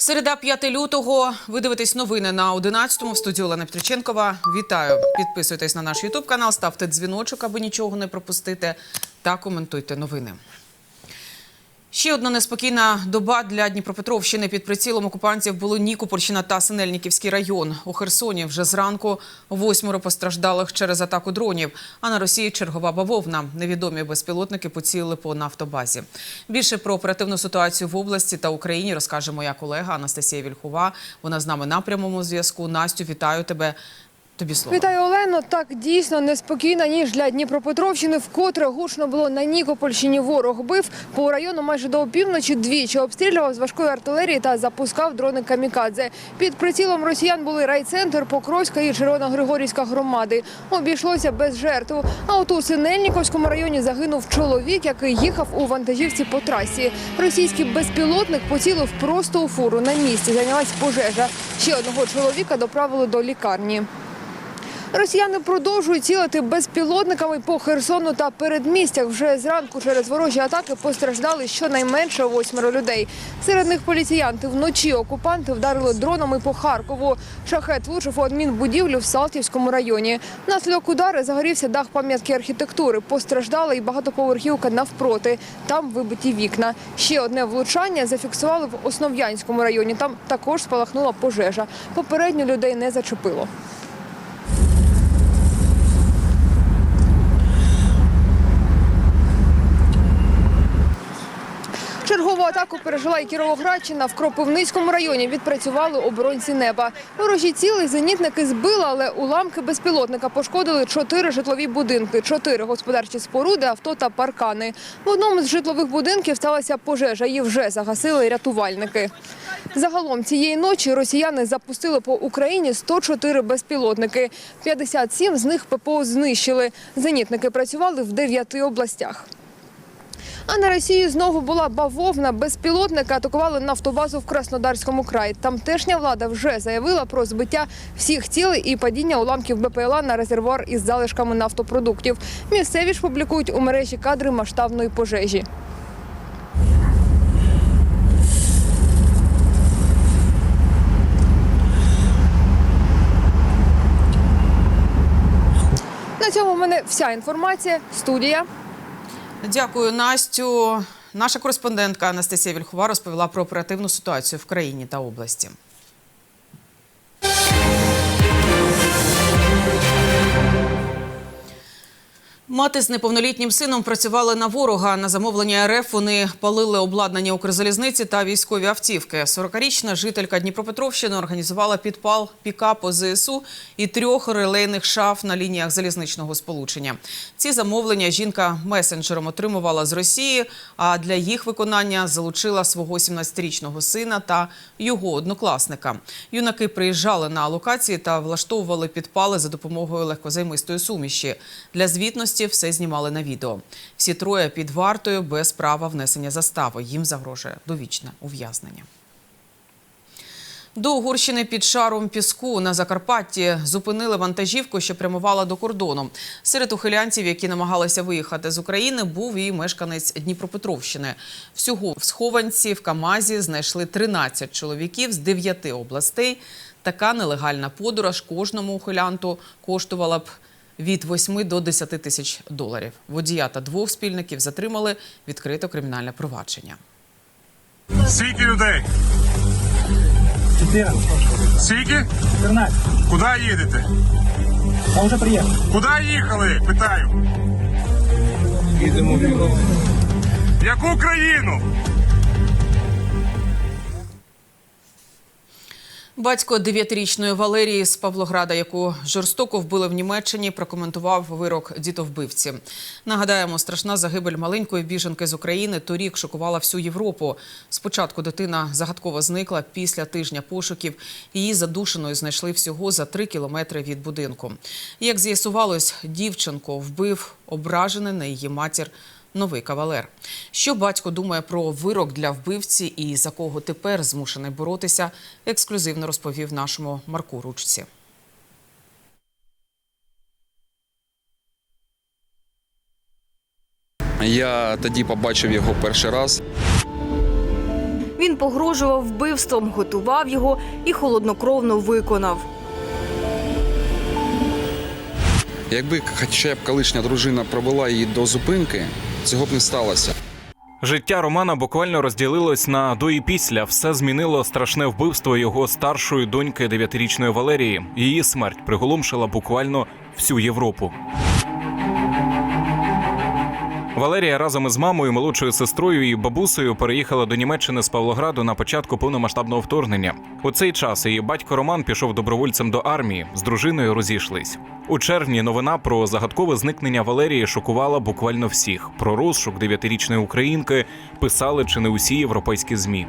Середа 5 лютого. Ви дивитесь новини на 11-му в студії Олена Петриченкова. Вітаю! Підписуйтесь на наш Ютуб канал, ставте дзвіночок, аби нічого не пропустити, та коментуйте новини. Ще одна неспокійна доба для Дніпропетровщини. Під прицілом окупантів були Нікопольщина та Синельниківський район. У Херсоні вже зранку восьмеро постраждалих через атаку дронів. А на Росії чергова бавовна. Невідомі безпілотники поцілили по нафтобазі. Більше про оперативну ситуацію в області та Україні розкаже моя колега Анастасія Вільхова. Вона з нами на прямому зв'язку. Настю, вітаю тебе. Тобі слово. Вітаю, Олено. Так дійсно неспокійна ніж для Дніпропетровщини. Вкотре гучно було на Нікопольщині. Ворог бив по району майже до опівночі. Двічі обстрілював з важкої артилерії та запускав дрони камікадзе. Під прицілом росіян були райцентр, Покровська і Червоногригорівська громади. Обійшлося без жертв. А от у Синельниковському районі загинув чоловік, який їхав у вантажівці по трасі. Російський безпілотник поцілив просто у фуру. На місці зайнялась пожежа. Ще одного чоловіка доправили до лікарні. Росіяни продовжують цілити безпілотниками по Херсону та передмістях. Вже зранку через ворожі атаки постраждали щонайменше восьмеро людей. Серед них поліціянти вночі окупанти вдарили дронами по Харкову. Шахет влучив у адмінбудівлю в Салтівському районі. Наслідок удари загорівся дах пам'ятки архітектури. Постраждала і багатоповерхівка навпроти. Там вибиті вікна. Ще одне влучання зафіксували в Основ'янському районі. Там також спалахнула пожежа. Попередньо людей не зачепило. Атаку пережила і Кіровоградщина. В Кропивницькому районі відпрацювали оборонці неба. Ворожі ціли зенітники збили, але уламки безпілотника пошкодили чотири житлові будинки, чотири господарчі споруди, авто та паркани. В одному з житлових будинків сталася пожежа. Її вже загасили рятувальники. Загалом цієї ночі росіяни запустили по Україні 104 безпілотники. 57 з них ППО знищили. Зенітники працювали в дев'яти областях. А на Росії знову була бавовна. Безпілотники атакували нафтобазу в Краснодарському краї. Тамтешня влада вже заявила про збиття всіх цілей і падіння уламків БПЛА на резервуар із залишками нафтопродуктів. Місцеві ж публікують у мережі кадри масштабної пожежі. На цьому в мене вся інформація. Студія. Дякую, Настю. Наша кореспондентка Анастасія Вільхова розповіла про оперативну ситуацію в країні та області. Мати з неповнолітнім сином працювали на ворога. На замовлення РФ вони палили обладнання Укрзалізниці та військові автівки. 40-річна жителька Дніпропетровщини організувала підпал пікапу ЗСУ і трьох релейних шаф на лініях залізничного сполучення. Ці замовлення жінка месенджером отримувала з Росії, а для їх виконання залучила свого 17-річного сина та його однокласника. Юнаки приїжджали на локації та влаштовували підпали за допомогою легкозаймистої суміші. Для звітності все знімали на відео. Всі троє під вартою без права внесення застави. Їм загрожує довічне ув'язнення. До Угорщини під шаром піску на Закарпатті зупинили вантажівку, що прямувала до кордону. Серед ухилянців, які намагалися виїхати з України, був і мешканець Дніпропетровщини. Всього в схованці в Камазі знайшли 13 чоловіків з 9 областей. Така нелегальна подорож кожному ухилянту коштувала б від 8 до 10 тисяч доларів. Водія та двох спільників затримали відкрито кримінальне провадження. Скільки людей? 14, Скільки? 14. Куди їдете? А вже приїхав. Куди їхали? Питаю. Їдемо в Європу. В яку країну? Батько дев'ятирічної Валерії з Павлограда, яку жорстоко вбили в Німеччині, прокоментував вирок дітовбивці. Нагадаємо, страшна загибель маленької біженки з України торік шокувала всю Європу. Спочатку дитина загадково зникла після тижня пошуків. Її задушеною знайшли всього за три кілометри від будинку. Як з'ясувалось, дівчинку вбив ображений на її матір новий кавалер. Що батько думає про вирок для вбивці і за кого тепер змушений боротися, ексклюзивно розповів нашому Марку Ручці. Я тоді побачив його перший раз. Він погрожував вбивством, готував його і холоднокровно виконав. Якби хоча б колишня дружина провела її до зупинки, цього б не сталося. Життя Романа буквально розділилось на до і після. Все змінило страшне вбивство його старшої доньки дев'ятирічної Валерії. Її смерть приголомшила буквально всю Європу. Валерія разом із мамою, молодшою сестрою і бабусею переїхала до Німеччини з Павлограду на початку повномасштабного вторгнення. У цей час її батько Роман пішов добровольцем до армії. З дружиною розійшлись. У червні новина про загадкове зникнення Валерії шокувала буквально всіх. Про розшук дев'ятирічної українки писали чи не усі європейські змі.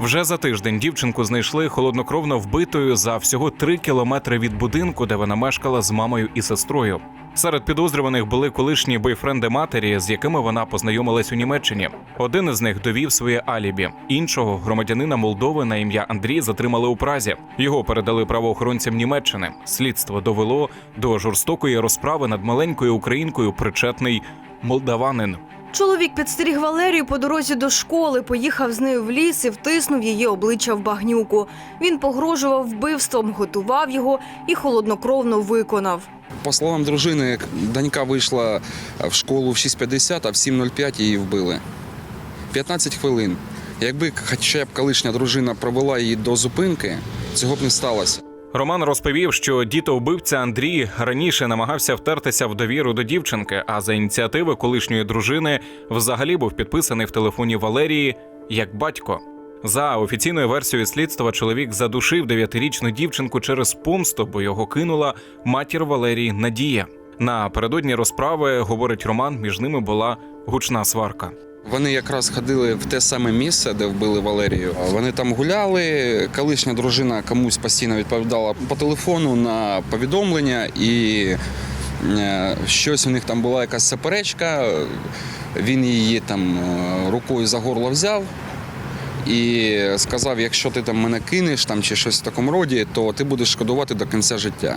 Вже за тиждень дівчинку знайшли холоднокровно вбитою за всього три кілометри від будинку, де вона мешкала з мамою і сестрою. Серед підозрюваних були колишні бойфренди матері, з якими вона познайомилась у Німеччині. Один із них довів своє алібі. Іншого громадянина Молдови на ім'я Андрій затримали у Празі. Його передали правоохоронцям Німеччини. Слідство довело до жорстокої розправи над маленькою українкою, причетний молдаванин. Чоловік підстеріг Валерію по дорозі до школи, поїхав з нею в ліс і втиснув її обличчя в багнюку. Він погрожував вбивством, готував його і холоднокровно виконав. По словам дружини, донька вийшла в школу в 6.50, а в 7.05 її вбили. 15 хвилин. Якби хоча б колишня дружина провела її до зупинки, цього б не сталося. Роман розповів, що дітоубивця Андрій раніше намагався втертися в довіру до дівчинки, а за ініціативи колишньої дружини взагалі був підписаний в телефоні Валерії як батько. За офіційною версією слідства, чоловік задушив дев'ятирічну дівчинку через помсту, бо його кинула матір Валерії Надія. Напередодні розправи, говорить Роман, між ними була гучна сварка. Вони якраз ходили в те саме місце, де вбили Валерію. Вони там гуляли. Колишня дружина комусь постійно відповідала по телефону на повідомлення, і е, щось у них там була якась суперечка. Він її там е, рукою за горло взяв. І сказав: якщо ти там мене кинеш там чи щось в такому роді, то ти будеш шкодувати до кінця життя.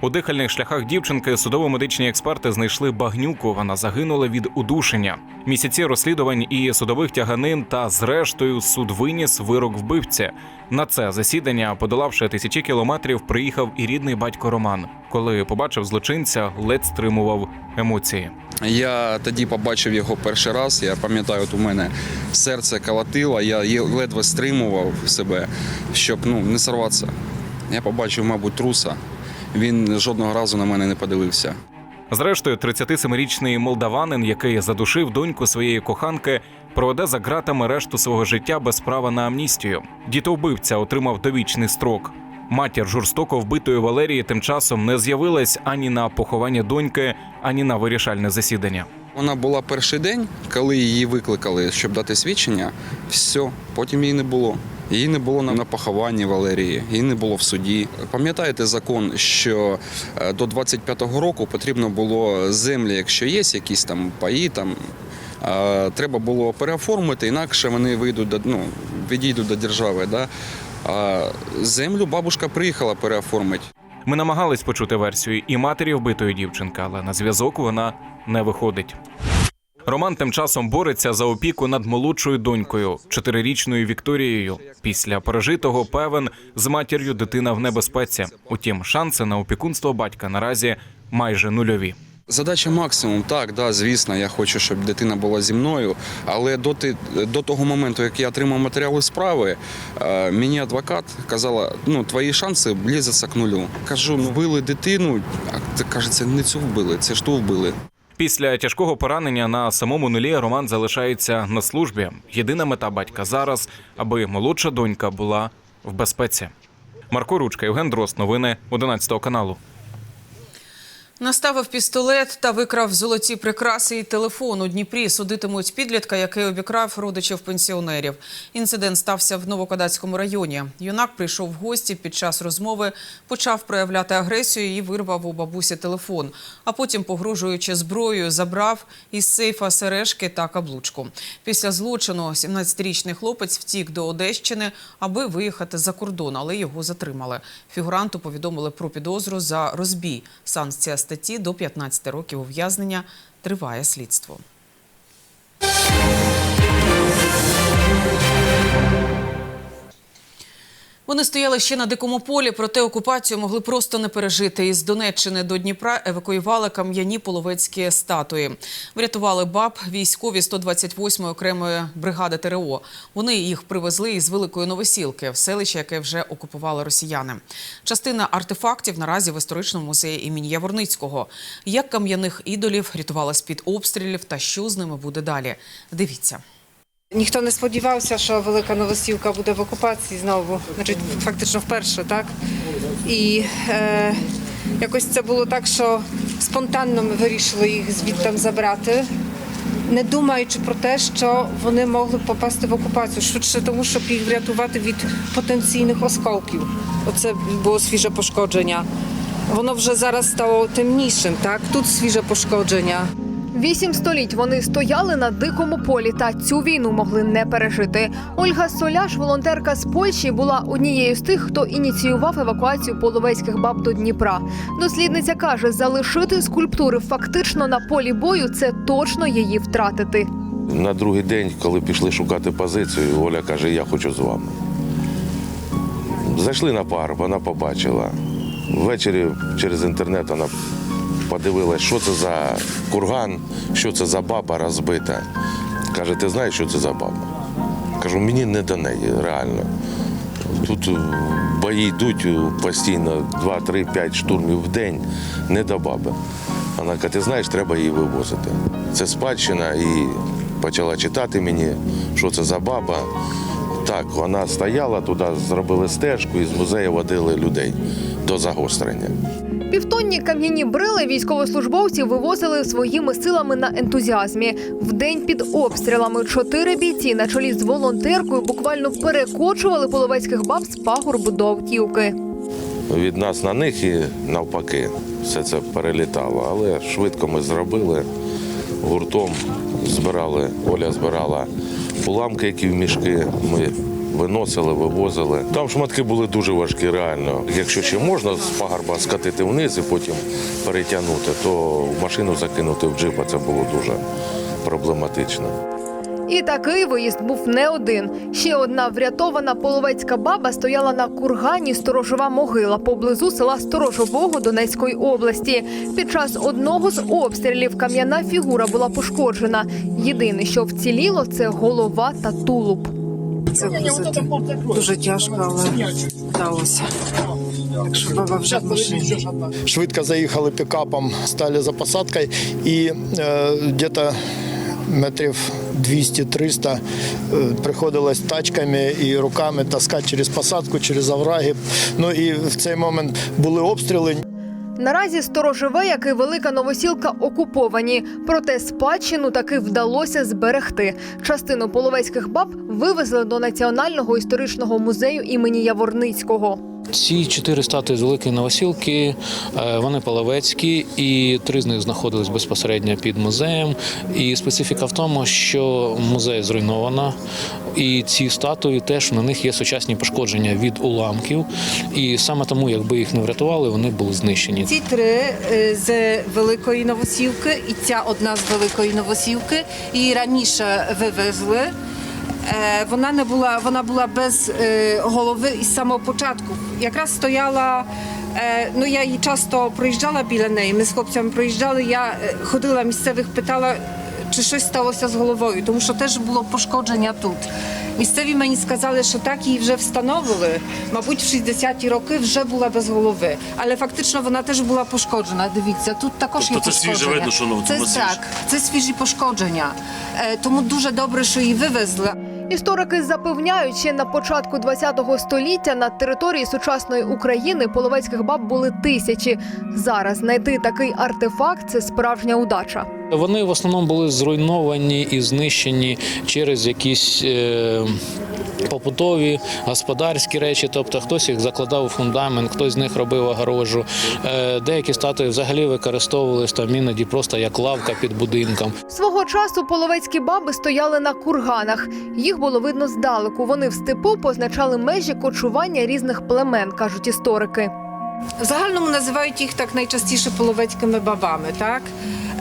У дихальних шляхах дівчинки судово-медичні експерти знайшли багнюку. Вона загинула від удушення. Місяці розслідувань і судових тяганин, та зрештою суд виніс вирок вбивці. На це засідання, подолавши тисячі кілометрів, приїхав і рідний батько Роман. Коли побачив злочинця, ледь стримував емоції. Я тоді побачив його перший раз. Я пам'ятаю, от у мене серце колотило, я ледве стримував себе, щоб ну, не сорватися. Я побачив, мабуть, труса. Він жодного разу на мене не подивився. Зрештою, 37-річний молдаванин, який задушив доньку своєї коханки, проведе за ґратами решту свого життя без права на амністію. Дітовбивця отримав довічний строк. Матір жорстоко вбитої Валерії тим часом не з'явилась ані на поховання доньки, ані на вирішальне засідання. Вона була перший день, коли її викликали, щоб дати свідчення. Все, потім її не було. Її не було на похованні Валерії, її не було в суді. Пам'ятаєте закон, що е, до 25-го року потрібно було землі, якщо є якісь там паї, там е, треба було переоформити, інакше вони вийдуть до ну, відійдуть до держави. Да? А землю бабушка приїхала переоформити. Ми намагались почути версію і матері вбитої дівчинки, але на зв'язок вона не виходить. Роман тим часом бореться за опіку над молодшою донькою, чотирирічною Вікторією. Після пережитого певен з матір'ю дитина в небезпеці. Утім, шанси на опікунство батька наразі майже нульові. Задача максимум, так, да, звісно, я хочу, щоб дитина була зі мною. Але доти, до того моменту, як я отримав матеріали справи, е, мені адвокат казала, ну твої шанси близяться к нулю. Кажу, ну вбили дитину, а це каже, це не цю вбили, це ж ту вбили. Після тяжкого поранення на самому нулі Роман залишається на службі. Єдина мета батька зараз, аби молодша донька була в безпеці. Марко Ручка, Євген Дрозд. Новини 11 каналу. Наставив пістолет та викрав золоті прикраси і телефон у Дніпрі. Судитимуть підлітка, який обікрав родичів пенсіонерів. Інцидент стався в Новокодацькому районі. Юнак прийшов в гості під час розмови, почав проявляти агресію і вирвав у бабусі телефон. А потім, погрожуючи зброєю, забрав із сейфа сережки та каблучку. Після злочину 17-річний хлопець втік до Одещини, аби виїхати за кордон, але його затримали. Фігуранту повідомили про підозру за розбій. Санкція статті до 15 років ув'язнення триває слідство. Вони стояли ще на дикому полі, проте окупацію могли просто не пережити. Із Донеччини до Дніпра евакуювали кам'яні половецькі статуї. Врятували баб військові 128-ї окремої бригади ТРО. Вони їх привезли із Великої Новосілки, в селище, яке вже окупували росіяни. Частина артефактів наразі в історичному музеї імені Яворницького. Як кам'яних ідолів рятували з-під обстрілів та що з ними буде далі? Дивіться. Ніхто не сподівався, що Велика Новосілка буде в окупації знову, значить, фактично вперше, так? І е, якось це було так, що спонтанно ми вирішили їх звідти забрати, не думаючи про те, що вони могли попасти в окупацію, швидше тому, щоб їх врятувати від потенційних осколків. Оце було свіже пошкодження. Воно вже зараз стало темнішим, так? Тут свіже пошкодження. Вісім століть вони стояли на дикому полі та цю війну могли не пережити. Ольга Соляш, волонтерка з Польщі, була однією з тих, хто ініціював евакуацію половецьких баб до Дніпра. Дослідниця каже, залишити скульптури фактично на полі бою це точно її втратити. На другий день, коли пішли шукати позицію, Оля каже, я хочу з вами. Зайшли на пар, вона побачила. Ввечері через інтернет вона подивилась, що це за курган, що це за баба розбита. Каже, ти знаєш, що це за баба? Кажу, мені не до неї, реально. Тут е, бої йдуть е, постійно 2, 3, 5 штурмів в день, не до баби. Вона каже, ти знаєш, треба її вивозити. Це спадщина і почала читати мені, що це за баба. Так, вона стояла туди, зробили стежку і з музею водили людей до загострення. Півтонні кам'яні брили військовослужбовці вивозили своїми силами на ентузіазмі. Вдень під обстрілами чотири бійці на чолі з волонтеркою буквально перекочували половецьких баб з пагорбу до автівки. Від нас на них і навпаки все це перелітало. Але швидко ми зробили. Гуртом збирали, Оля збирала уламки, які в мішки. Ми виносили, вивозили. Там шматки були дуже важкі, реально. Якщо ще можна з пагорба скатити вниз і потім перетягнути, то машину закинути в джипа це було дуже проблематично. І такий виїзд був не один. Ще одна врятована половецька баба стояла на кургані сторожова могила поблизу села Сторожового Донецької області. Під час одного з обстрілів кам'яна фігура була пошкоджена. Єдине, що вціліло, це голова та тулуб. Це дуже тяжко, але вдалося. Так що баба вже в машині. швидко заїхали пікапом, стали за посадкою і е, где-то метрів 200-300 е, приходилось тачками і руками таскати через посадку, через овраги. Ну і в цей момент були обстріли. Наразі сторожове, як і велика новосілка, окуповані. Проте спадщину таки вдалося зберегти. Частину половецьких баб вивезли до національного історичного музею імені Яворницького. Ці чотири статуї з Великої Новосілки, е, вони половецькі, і три з них знаходились безпосередньо під музеєм. І специфіка в тому, що музей зруйновано, і ці статуї теж на них є сучасні пошкодження від уламків. І саме тому, якби їх не врятували, вони були знищені. Ці три е, з Великої Новосілки і ця одна з Великої Новосілки. Її раніше вивезли. Е, Вона не була, вона була без е, голови із самого початку. Якраз стояла. е, Ну, я її часто проїжджала біля неї. Ми з хлопцями проїжджали. Я ходила місцевих, питала, чи щось сталося з головою, тому що теж було пошкодження тут. Місцеві мені сказали, що так її вже встановили. Мабуть, в 60-ті роки вже була без голови. Але фактично вона теж була пошкоджена. Дивіться, тут також Тобто є це свіже пошкодження. видно, що воно це так, це свіжі пошкодження. Тому дуже добре, що її вивезли. Історики запевняють, ще на початку ХХ століття на території сучасної України половецьких баб були тисячі. Зараз знайти такий артефакт це справжня удача. Вони в основному були зруйновані і знищені через якісь. Е- Побутові господарські речі, тобто хтось їх закладав у фундамент, хтось з них робив огорожу. Е, Деякі статуї взагалі використовувалися там іноді просто як лавка під будинком. Свого часу половецькі баби стояли на курганах. Їх було видно здалеку. Вони в степу позначали межі кочування різних племен, кажуть історики. В загальному називають їх так найчастіше половецькими бабами. Так?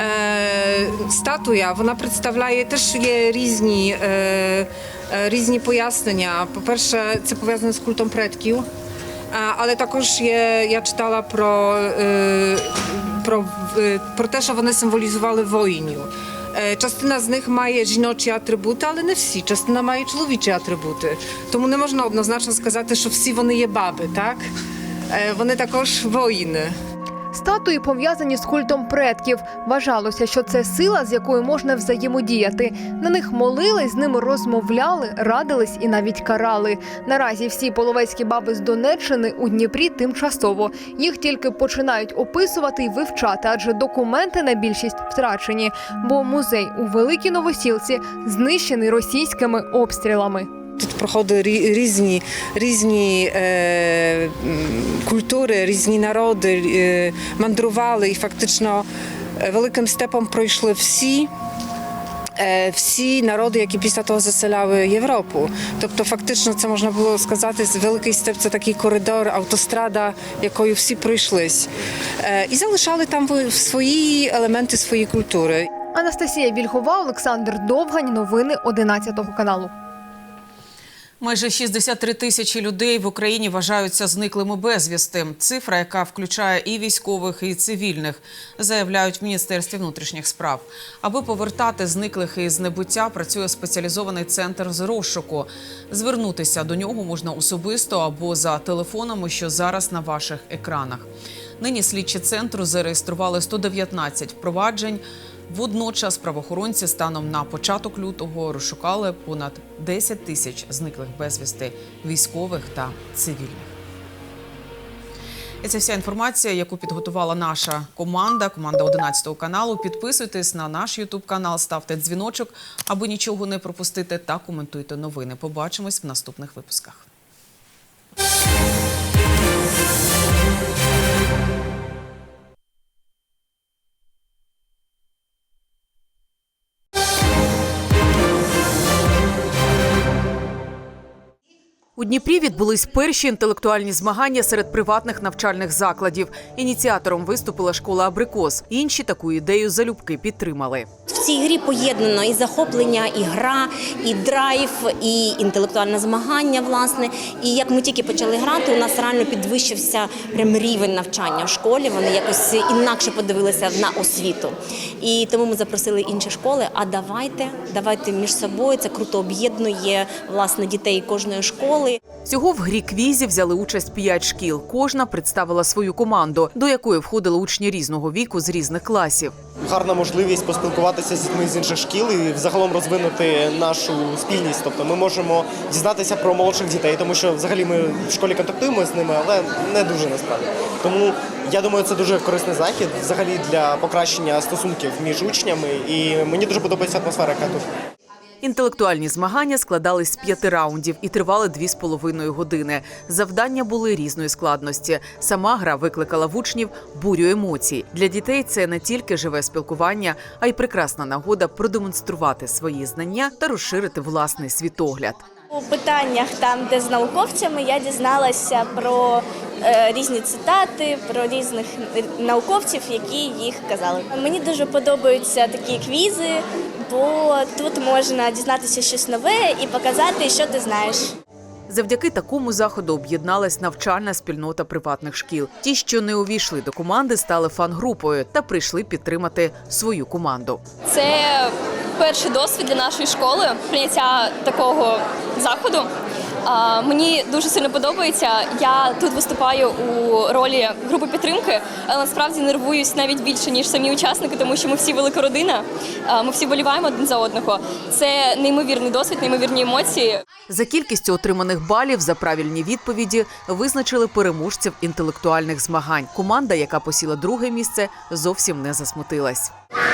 Е, статуя вона представляє теж є різні. Е, е, різні пояснення. По-перше, це пов'язано з культом предків. Але також є, я читала про, про, про те, що вони символізували воїнів. Частина з них має жіночі атрибути, але не всі. Частина має чоловічі атрибути. Тому не можна однозначно сказати, що всі вони є баби, так? Вони також воїни. Статуї пов'язані з культом предків. Вважалося, що це сила, з якою можна взаємодіяти. На них молились, з ними розмовляли, радились і навіть карали. Наразі всі половецькі баби з Донеччини у Дніпрі тимчасово. Їх тільки починають описувати і вивчати, адже документи на більшість втрачені. Бо музей у Великій Новосілці знищений російськими обстрілами. Тут проходили різні, різні е, культури, різні народи е, мандрували і фактично е, великим степом пройшли всі. е, Всі народи, які після того заселяли Європу, тобто фактично це можна було сказати, великий степ це такий коридор, автострада, якою всі пройшлись, Е, і залишали там свої елементи своєї культури. Анастасія Вільхова, Олександр Довгань. Новини 11 каналу. Майже 63 тисячі людей в Україні вважаються зниклими безвісти. Цифра, яка включає і військових, і цивільних, заявляють в Міністерстві внутрішніх справ. Аби повертати зниклих із небуття, працює спеціалізований центр з розшуку. Звернутися до нього можна особисто або за телефонами, що зараз на ваших екранах. Нині слідчі центру зареєстрували 119 впроваджень. Водночас правоохоронці станом на початок лютого розшукали понад 10 тисяч зниклих безвісти військових та цивільних. І це вся інформація, яку підготувала наша команда, команда 11 каналу. Підписуйтесь на наш Ютуб канал, ставте дзвіночок, аби нічого не пропустити, та коментуйте новини. Побачимось в наступних випусках. У Дніпрі відбулись перші інтелектуальні змагання серед приватних навчальних закладів. Ініціатором виступила школа Абрикос. Інші таку ідею залюбки підтримали. В цій грі поєднано і захоплення, і гра, і драйв, і інтелектуальне змагання. Власне, і як ми тільки почали грати, у нас реально підвищився прям рівень навчання в школі. Вони якось інакше подивилися на освіту. І тому ми запросили інші школи. А давайте, давайте між собою. Це круто об'єднує власне дітей кожної школи. Всього в грі квізі взяли участь п'ять шкіл. Кожна представила свою команду, до якої входили учні різного віку з різних класів. гарна можливість поспілкуватися з дітьми з інших шкіл і взагалом розвинути нашу спільність. Тобто ми можемо дізнатися про молодших дітей, тому що взагалі ми в школі контактуємо з ними, але не дуже насправді. Тому я думаю, це дуже корисний захід взагалі для покращення стосунків між учнями. І мені дуже подобається атмосфера, яка тут. Інтелектуальні змагання складались з п'яти раундів і тривали дві з половиною години. Завдання були різної складності. Сама гра викликала в учнів бурю емоцій. Для дітей це не тільки живе спілкування, а й прекрасна нагода продемонструвати свої знання та розширити власний світогляд. У питаннях, там, де з науковцями, я дізналася про е, різні цитати, про різних науковців, які їх казали. Мені дуже подобаються такі квізи, бо тут можна дізнатися щось нове і показати, що ти знаєш. Завдяки такому заходу об'єдналась навчальна спільнота приватних шкіл. Ті, що не увійшли до команди, стали фан-групою та прийшли підтримати свою команду. Це перший досвід для нашої школи прийняття такого заходу. Мені дуже сильно подобається. Я тут виступаю у ролі групи підтримки, але насправді нервуюсь навіть більше ніж самі учасники, тому що ми всі велика родина. Ми всі боліваємо один за одного. Це неймовірний досвід, неймовірні емоції. За кількістю отриманих балів за правильні відповіді визначили переможців інтелектуальних змагань. Команда, яка посіла друге місце, зовсім не засмутилась.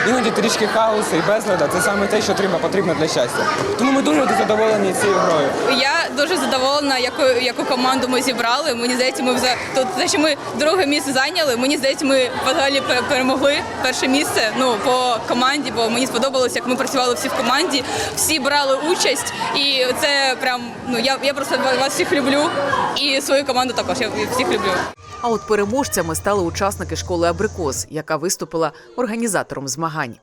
Іноді трішки хаосу і безлада це саме те, що треба потрібно для щастя. Тому ми дуже задоволені цією грою. Я дуже задоволена, яку, яку команду ми зібрали. Мені здається, ми вза... тут те, що ми друге місце зайняли. Мені здається, ми взагалі перемогли перше місце. Ну по команді, бо мені сподобалося, як ми працювали всі в команді, всі брали участь, і це прям ну я, я просто вас всіх люблю і свою команду також. Я всіх люблю. А от переможцями стали учасники школи Абрикос, яка виступила організатором змагань.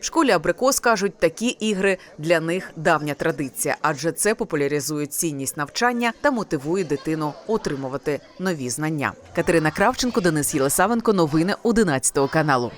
В школі Абрикос кажуть, такі ігри для них давня традиція, адже це популяризує цінність навчання та мотивує дитину отримувати нові знання. Катерина Кравченко, Денис Єлисавенко. Новини 11 каналу.